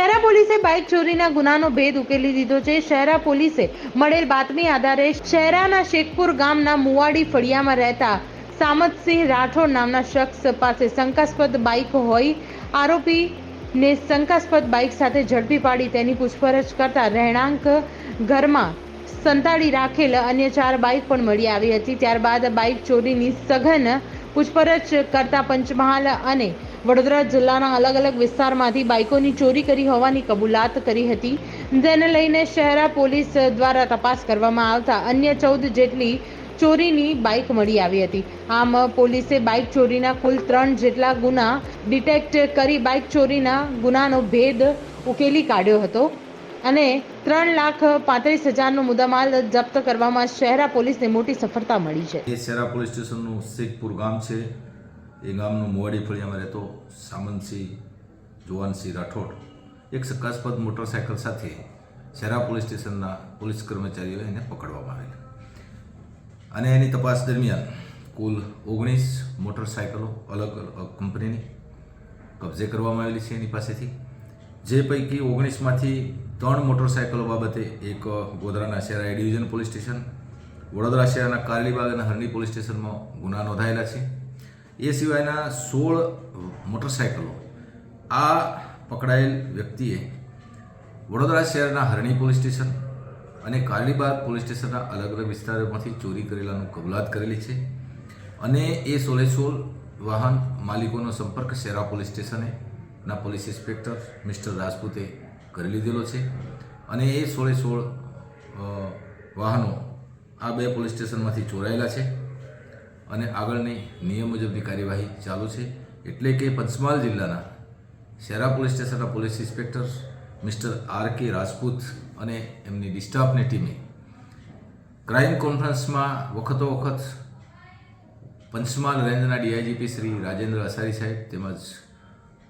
શહેરા પોલીસે બાઇક ચોરીના ગુનાનો ભેદ ઉકેલી દીધો છે. શહેરા પોલીસે મળેલ બાતમી આધારે શહેરાના શેખપુર ગામના મુવાડી ફળિયામાં રહેતા સામતસિંહ રાઠોડ નામના શખ્સ પાસે શંકાસ્પદ બાઇક હોય આરોપીને શંકાસ્પદ બાઇક સાથે ઝડપી પાડી તેની પૂછપરછ કરતા રહેણાંક ઘરમાં સંતાડી રાખેલ અન્ય ચાર બાઇક પણ મળી આવી હતી. ત્યારબાદ બાઇક ચોરીની સઘન પૂછપરછ કરતા પંચમહાલ અને વડોદરા જિલ્લાના અલગ અલગ વિસ્તારમાંથી બાઇકોની ચોરી કરી હોવાની કબૂલાત કરી હતી. જેને લઈને શહેરા પોલીસ દ્વારા તપાસ કરવામાં આવતા અન્ય ચૌદ જેટલી ચોરીની બાઇક મળી આવી હતી. આમ પોલીસે બાઇક ચોરીના કુલ ત્રણ જેટલા ગુના ડિટેક્ટ કરી બાઇક ચોરીના ગુનાનો ભેદ ઉકેલી કાઢ્યો હતો. અને ત્રણ લાખ પાંત્રીસ હજારનો મુદ્દામાલ જપ્ત કરવામાં શહેરા પોલીસને મોટી સફળતા મળી છે. એ શહેરા પોલીસ સ્ટેશનનું શેખપુર ગામ છે. એ ગામનું મોવાડી ફળિયામાં રહેતો સામંતસિંહ, જુવાનસિંહ રાઠોડ. એક શંકાસ્પદ મોટરસાયકલ સાથે શેરા પોલીસ સ્ટેશનના પોલીસ કર્મચારીઓએ એને પકડવામાં આવેલ. અને એની તપાસ દરમિયાન કુલ ઓગણીસ મોટરસાયકલો અલગ અલગ કંપનીની કબજે કરવામાં આવેલી છે એની પાસેથી. જે પૈકી ઓગણીસમાંથી ત્રણ મોટરસાયકલો બાબતે એક ગોધરાના Shehera division police station, Vadodara શહેરના કારલીબાગ અને હરણી પોલીસ સ્ટેશનમાં ગુના નોંધાયેલા છે. એ સિવાયના સોળ મોટરસાયકલો. આ પકડાયેલ વ્યક્તિએ વડોદરા શહેરના હરણી પોલીસ સ્ટેશન અને કારલીબાગ પોલીસ સ્ટેશનના અલગ અલગ વિસ્તારોમાંથી ચોરી કરેલાનું કબૂલાત કરેલી છે અને એ સોળે સોળ વાહન માલિકોનો સંપર્ક શેરા પોલીસ સ્ટેશને ના પોલીસ ઇન્સ્પેક્ટર મિસ્ટર રાજપૂતે કરી લીધેલો છે. અને એ સોળે સોળ વાહનો આ બે પોલીસ સ્ટેશનમાંથી ચોરાયેલા છે. અને આગળની નિયમ મુજબની કાર્યવાહી ચાલુ છે. એટલે કે પંચમહાલ જિલ્લાના શેરા પોલીસ સ્ટેશનના police inspector mister R K Rajput અને એમની ડિસ્ટાફની ટીમે ક્રાઇમ કોન્ફરન્સમાં વખતો વખત પંચમહાલ રેન્જના ડીઆઈજીપી શ્રી રાજેન્દ્ર અસારી સાહેબ તેમજ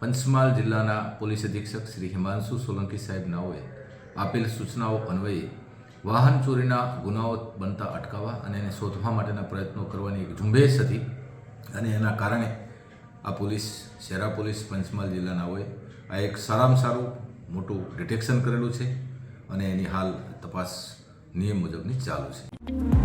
પંચમહાલ જિલ્લાના પોલીસ અધિક્ષક શ્રી હિમાંશુ સોલંકી સાહેબ નાઓએ આપેલ સૂચનાઓ અન્વયે વાહન ચોરીના ગુનાઓ બનતા અટકાવવા અને એને શોધવા માટેના પ્રયત્નો કરવાની એક ઝુંબેશ હતી અને એના કારણે આ પોલીસ, શેરા પોલીસ પંચમહાલ જિલ્લાનાઓએ આ એક સારામાં સારું મોટું ડિટેક્શન કરેલું છે અને એની હાલ તપાસ નિયમ મુજબની ચાલુ છે.